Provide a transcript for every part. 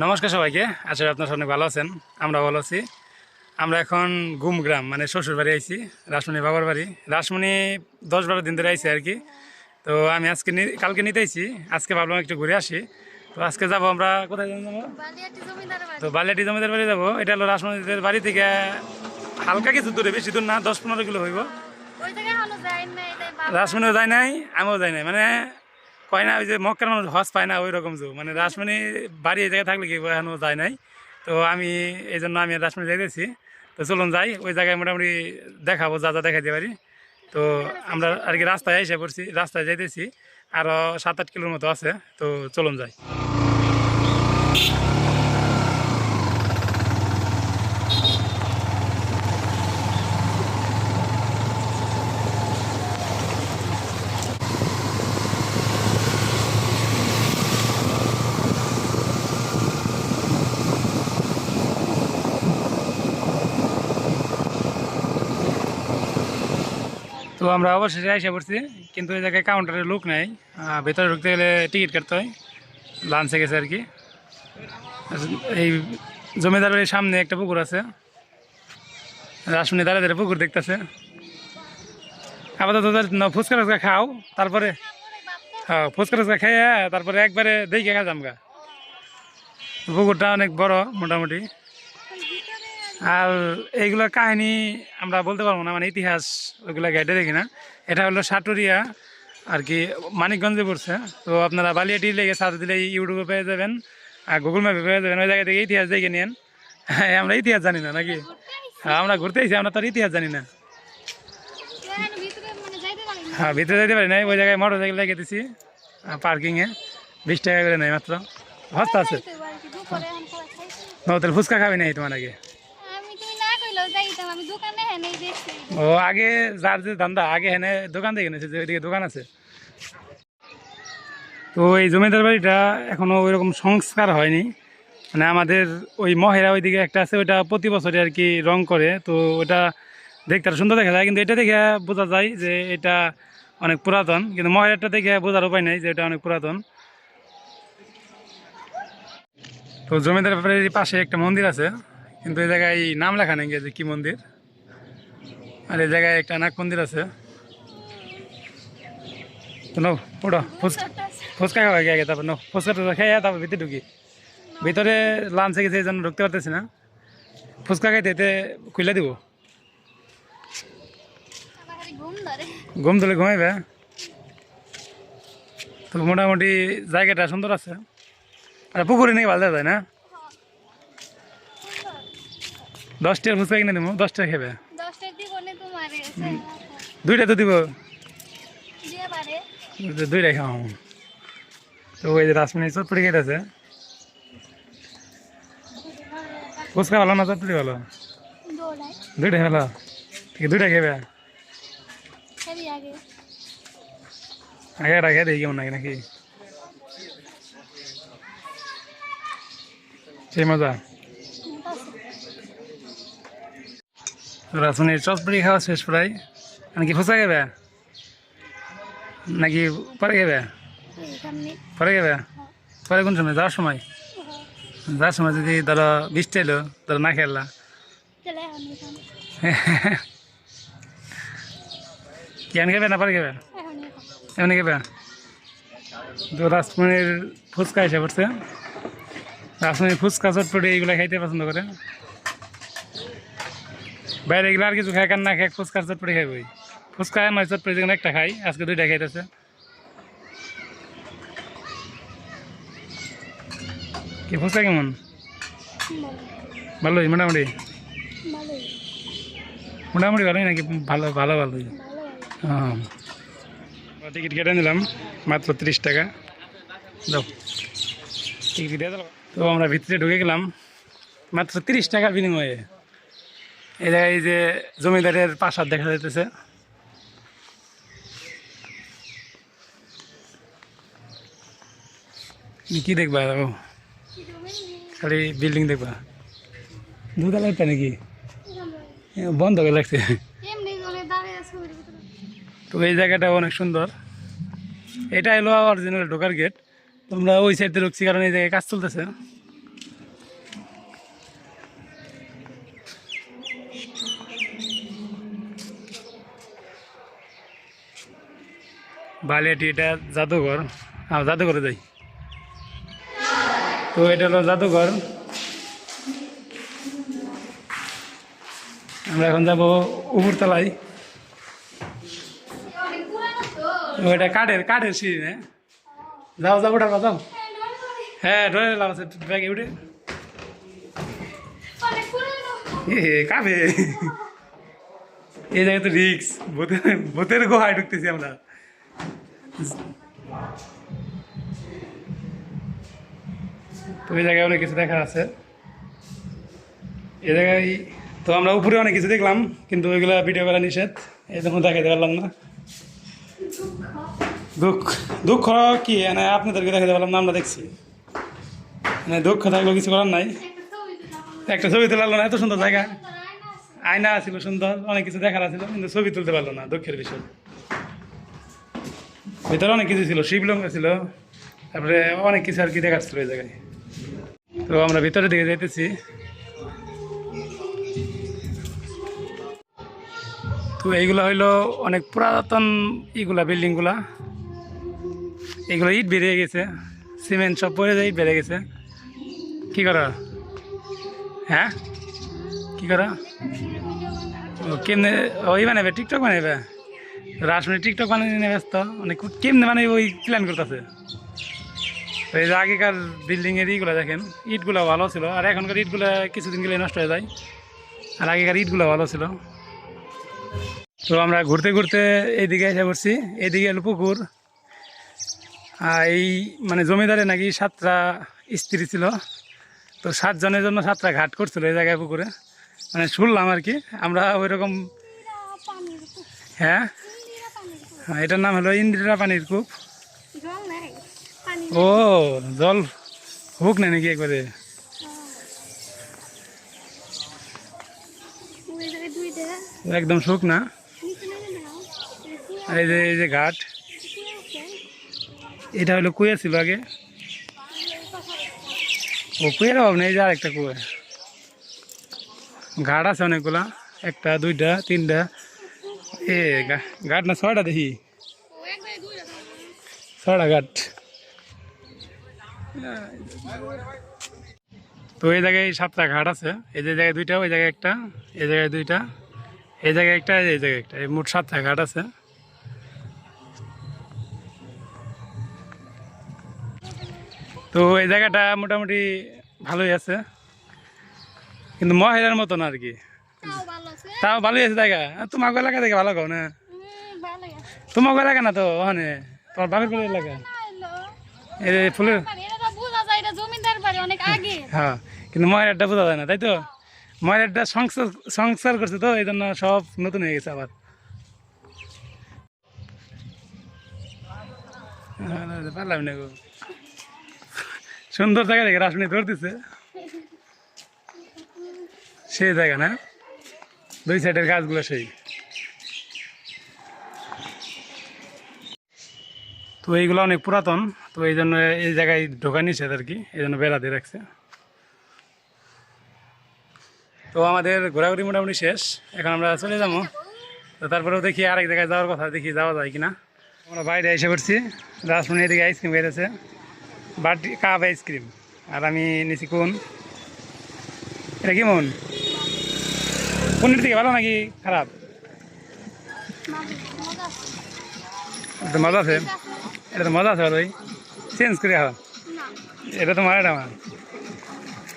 নমস্কার সবাইকে করি আপনার অনেক ভালো আছেন আমরা ভালো আছি। আমরা এখন গুম গ্রাম মানে শ্বশুর বাড়ি আইছি রাসমণি বাবার বাড়ি। রাসমণি দশ বারো দিন ধরে আইছি আর কি। তো আমি আজকে কালকে নিতে আইছি আজকে ভাবলাম একটু ঘুরে আসি। তো আজকে যাব আমরা কোথায় যাব তো বালিয়াটি জমিদার বাড়ি যাব। এটা হলো রাসমণিদের বাড়ি থেকে হালকা কিছু দূরে বেশি দূর না দশ পনেরো কিলো হইব। রাসমণিও যায় নাই আমিও যাই নাই। মানে কয় না, ওই যে মক্কার মানুষ হজ পায় না ওই রকম জো মানে রাসমণি বাড়ি এই জায়গায় থাকলে কি এখনও যায় নাই? তো আমি এই জন্য আমি রাসমণি যাইতেছি। তো চলুন যাই, ওই জায়গায় মোটামুটি দেখাবো, যা যা দেখাইতে পারি। তো আমরা আর কি রাস্তায় এসে পড়ছি, রাস্তায় যাইতেছি। আরও সাত আট কিলোর মতো আছে, তো চলুন যাই। আমরা অবশেষে এসে পড়ছি, কিন্তু এই জায়গায় কাউন্টারে লোক নাই। ভেতরে ঢুকতে গেলে টিকিট কাটতে হয় লাঞ্চে গেছে আর কি। এই জমিদার বাড়ির সামনে একটা পুকুর আছে। রাসমণি দাঁড়িয়ে পুকুর দেখতেছে। আপাতত ফুচকা টুচকা খাও, তারপরে হ্যাঁ ফুচকা টুচকা খাইয়া তারপরে একবারে দেখে খা জামগা পুকুরটা অনেক বড়, মোটামুটি। আর এইগুলোর কাহিনী আমরা বলতে পারব না মানে ইতিহাস ওইগুলো গাইডে দেখি না। এটা হলো সাটুরিয়া আর কি মানিকগঞ্জে পড়ছে। তো আপনারা বালিয়াটি লেগে সার্চ দিলে ইউটিউবে পেয়ে যাবেন আর গুগল ম্যাপে পেয়ে যাবেন ওই জায়গা থেকে ইতিহাস দেখে নিন হ্যাঁ আমরা ইতিহাস জানি না নাকি? হ্যাঁ আমরা ঘুরতে এসেছি আমরা তার ইতিহাস জানি না। হ্যাঁ ভিতরে যেতে পারি না ওই জায়গায় মোটর সাইকেল লেগে দিছি পার্কিংয়ে বিশ টাকা করে নেই মাত্র। হস্তা আছে। তাহলে ফুচকা খাবি নাই তোমার আগে। ও, আগে যার যে ধান্দা, আগে হেনে দোকান দোকান আছে। তো এই জমিদার বাড়িটা এখনও ওইরকম সংস্কার হয়নি। মানে আমাদের ওই মহেরা ওইদিকে একটা আছে, ওইটা প্রতি বছরে আর কি রং করে। তো ওটা দেখতে আরও সুন্দর দেখা যায়, কিন্তু এটা দেখে বোঝা যায় যে এটা অনেক পুরাতন। কিন্তু মহেরাটা দেখে বোঝার উপায় নেই যে এটা অনেক পুরাতন। তো জমিদার বাড়ির পাশে একটা মন্দির আছে। কিন্তু এই জায়গায় নাম লেখা নেই যে কি মন্দির? আর এই জায়গায় একটা নাগ মন্দির আছে। তো নাও ওটা ফুচকা ফুচকা খাওয়া আগে তারপর নাও ফুচকা টুচকা খাইয়া তারপর ভিতরে ঢুকি। ভিতরে লাঞ্চে গেছে এই জন্য ঢুকতে পারতেছি না। ফুচকা খাইতে এতে খুলে দিব। ঘুম ধরে। ঘুমাইবে। তো মোটামুটি জায়গাটা সুন্দর আছে। আর পুকুরে নাকি ভালো যায় না? দশটার ফুচকা কিনে দেবো দশটা খেবে দশটার দিব নে তোমার দুইটা তো দিব দিয়ে পারে দুইটাই খাওয়া তো ওই যে রাসমণি চটপটি খেতেছে ফুচকা ভালো না চটপটি ভালো দৌড়াই দুইটাই ভালো ঠিক দুইটা খেবে খাবি আগে আগে রাখে দেখি কেমন লাগে নাকি সেই মজা রাসমণির চটপটি খাওয়া শেষ প্রায় নাকি ফুচকা খেবে? নাকি পরে গেবে পরে গেবে পরে কোন সময়? যাওয়ার সময়। যাওয়ার সময় যদি ধরো বৃষ্টি এলো ধরো না খেললা কেন খেবে না পরে খেবে? এখন এমনি খেবে? তো রাসমণির ফুচকা এসে পড়ছে রাসমণির ফুচকা চটপটি এইগুলো খাইতে পছন্দ করে বাইরে এগুলো আর কিছু খায় কার না খায় ফুচকার চটপটি খাইব ওই ফুচকা নয় চটপটি যেখানে একটা খাই আজকে দুইটা খাইতেছে। কি ফুচকা কেমন? ভালোই মোটামুটি? মোটামুটি ভালোই নাকি? ভালো ভালো ভালোই। হ্যাঁ টিকিট কেটে নিলাম মাত্র তিরিশ টাকা। দাও। টিকিট দিয়ে তো আমরা ভিতরে ঢুকে গেলাম মাত্র তিরিশ টাকার বিনিময়ে। জায়গায় এই যে জমিদারের প্রাসাদ দেখা যাইতেছে। কি দেখবা ও খালি বিল্ডিং দেখবা। দুতলা একটা নাকি? বন্ধ হয়ে লাগছে তো এই জায়গাটা অনেক সুন্দর। এটা হলো অরিজিনাল ঢোকার গেট তোমরা ওই সাইডে ঢুকছি কারণ এই জায়গায় কাজ চলতেছে। বালিয়াটি এটা জাদুঘর। হ্যাঁ জাদুঘরে যাই। তো এটা হলো জাদুঘর। আমরা এখন যাব উপরতলায়। তো ওইটা কাঠের কাঠের সিঁড়ি না যাও যাও ওটা যাও। হ্যাঁ ধরে আছে, ব্যাগে উঠে। কাবে এই জায়গায় তো রিক্স ভূতের ভূতের গুহায় ঢুকতেছি আমরা। তো এই জায়গায় অনেক কিছু দেখার আছে। এই জায়গায় তো আমরা উপরে অনেক কিছু দেখলাম, কিন্তু ওইগুলো ভিডিও করা নিষেধ। এই জন্য দেখাতে পারলাম না। দুঃখ দুঃখ কি? মানে আপনাদেরকে দেখাতে পারলাম না, আমরা দেখছি। মানে দুঃখ থাকলেও কিছু করার নাই। একটা ছবি তুলে আমার না, এত সুন্দর জায়গা। আয়না ছিল সুন্দর, অনেক কিছু দেখার ছিল কিন্তু ছবি তুলতে পারল না, দুঃখের বিষয়। ভিতরে অনেক কিছু ছিল শিবলঙ্গ ছিল, তারপরে অনেক কিছু আর কি দেখার ছিল এই জায়গায়। তো আমরা ভিতরে দিকে যাইতেছি। তো এইগুলো হইল অনেক পুরাতন ইগুলা বিল্ডিংগুলা। এগুলো ইট বেরিয়ে গেছে, সিমেন্ট সব পড়ে যায়, ইট বেড়ে গেছে। কি করা? হ্যাঁ? কি করা? কেমনে ওই বানাবে টিকটক বানাবে রাসমণি টিকটক বানিয়ে নিয়ে ব্যস্ত। মানে কেমনে মানে ওই প্ল্যান করতেছে? এই যে আগেকার বিল্ডিং এর ইগুলো দেখেন, ইটগুলো ভালো ছিল। আর এখনকার ইটগুলো কিছুদিন গেলে নষ্ট হয়ে যায়। আর আগেকার ইটগুলো ভালো ছিল। তো আমরা ঘুরতে ঘুরতে এইদিকে এসে পড়ছি। এইদিকে হলো পুকুর। আর এই মানে জমিদারে নাকি সাতটা স্ত্রী ছিল। তো সাতজনের জন্য সাতটা ঘাট করছিল এই জায়গায় পুকুরে। মানে শুনলাম আর কি, আমরা ওই রকম হ্যাঁ ইন্দিরা পানির কূপ হ্যাঁ, এটার নাম হলো ইন্দিরা পানির কূপ। ও জল হুক না নাকি একবারে? একদম শুক না? নিচে নেমে নাও এই যে এই যে ঘাট। এটা হলো কুয়া ছিল আগে। ও কুয়ের অভাব নেই এই যে আরেকটা কুয়া। ঘাট আছে অনেকগুলা একটা দুইটা তিনটা। এ ঘাট না ছয়টা দেখি ছয়টা ঘাট তো এই জায়গায় সাতটা ঘাট আছে এই যে জায়গায় দুইটা ওই জায়গায় একটা এই জায়গায় দুইটা এই জায়গায় একটা এই জায়গায় একটা এই মোট সাতটা ঘাট আছে তো এই জায়গাটা মোটামুটি ভালোই আছে। কিন্তু মহিলার মতন আর কি। তাও ভালোই আছে জায়গা? তোমার এলাকা থেকে ভালো কও না? তোমার এলাকা না তো ওখানে? তোমার বাপের কোন এলাকা এই ফুলের হ্যাঁ কিন্তু ময়রাটা বোঝা যায় না তাই তো? ময়রাটা সংসার সংসার করছে তো এই জন্য সব নতুন হয়ে গেছে আবার। আরে, পারলাম না গো। সুন্দর জায়গা দেখে রাসনি ধরতেছে সেই জায়গা না? দুই সাইডের গাছগুলো সেই। তো এইগুলো অনেক পুরাতন, তো এই জন্য এই জায়গায় ঢোকা নিষেধ আর কি, এই জন্য বেড়া দিয়ে রাখছে। তো আমাদের ঘোরাঘুরি মোটামুটি শেষ, এখন আমরা চলে যাব। তো তারপরেও দেখি আরেক জায়গায় যাওয়ার কথা, দেখি যাওয়া যায় কিনা। আমরা বাইরে এসে পড়ছি রাসমণি এদিকে আইসক্রিম বেড়েছে। বাটি কাপ আইসক্রিম আর আমি নিছি কোন? এটা কেমন কোনটির থেকে ভালো নাকি খারাপ? এটা মজা আছে। এটা তো মজা আছে ভালোই। চেঞ্জ করে খাওয়া না এটা তো মারাটা আমার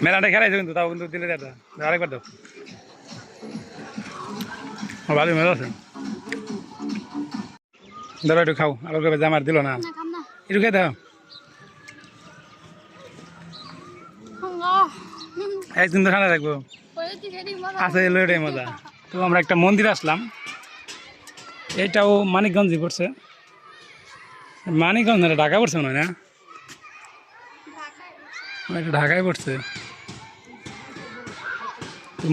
মেলাটা খেলাইছো কিন্তু তাও কিন্তু দিলে এটা আরেকবার দাও। ও, ভালোই মজা আছে। ধরো একটু খাও। আবার কবে জামার দিল না। একটু খেয়ে দাও। একদিন তো ঠান্ডা মজা আছে এলো মজা। তো আমরা একটা মন্দির আসলাম। এটাও মানিকগঞ্জে পড়ছে। মানিকগঞ্জ না ঢাকা পড়ছে মনে হয় না? এটা ঢাকায় পড়ছে।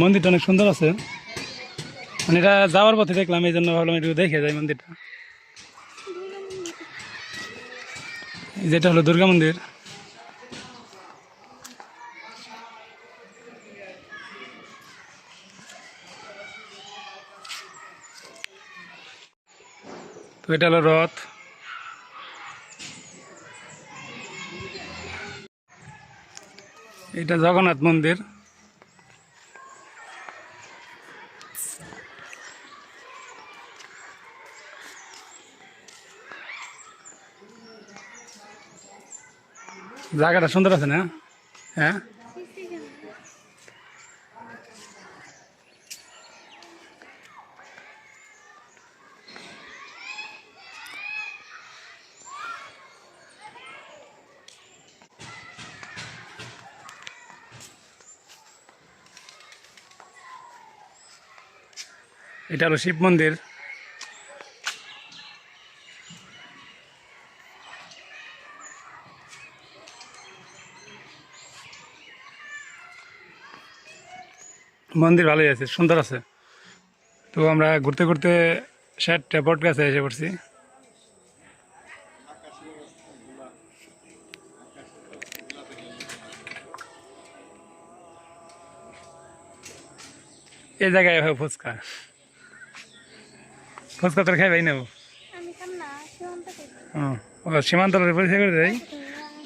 মন্দিরটা অনেক সুন্দর আছে। মানে এটা যাওয়ার পথে দেখলাম, এই জন্য ভাবলাম একটু দেখে যাই মন্দিরটা। যেটা হলো দুর্গা মন্দির। তো এটা হলো রথ। এটা জগন্নাথ মন্দির। জায়গাটা সুন্দর আছে না? হ্যাঁ? এটা হলো শিব মন্দির। মন্দির ভালোই আছে, সুন্দর আছে। তো আমরা ঘুরতে ঘুরতে ষাট বট গাছে এসে পড়ছি। এই জায়গায় ফুচকা। ফুচকা তোর খাইবাই নেব। ও সীমান্ত পরিচয় করে দেয়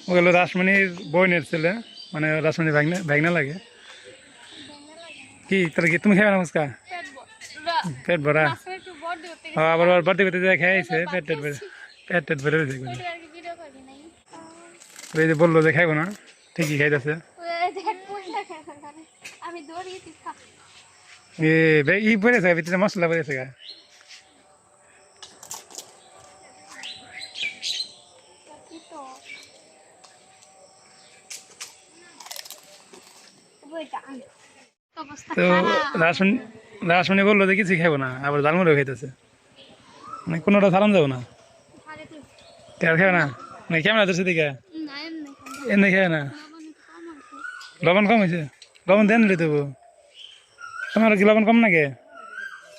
ওগুলো রাসমণির বইনের ছেলে মানে রাসমণির ভাগনা ভাগনা লাগে। কি তোর কি তুমি খাবে না ফুচকা? পেট ভরা। আবার বাড়তে করতে যায় খাইছে পেট টেট ভরে পেট টেট ভরে রয়েছে ওই যে বলল যে খাইবো না ঠিকই খাইতেছে। এ ই পড়েছে ভিতরে মশলা পড়েছে গা কি তো বইটা আন অবস্থা তো রাসমণি রাসমণি বলল যে কিছু খাব না আবার জালমুড়েও খাইতেছে। মানে কোনোটা সালাম যাব না? তেল খাবে না? মানে কেমন আছে সেদিকে? না এমনি খাবে না? লবণ কম হয়েছে? লবণ দেন তবু। তোমার কি লবণ কম নাকি?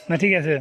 না ঠিক আছে।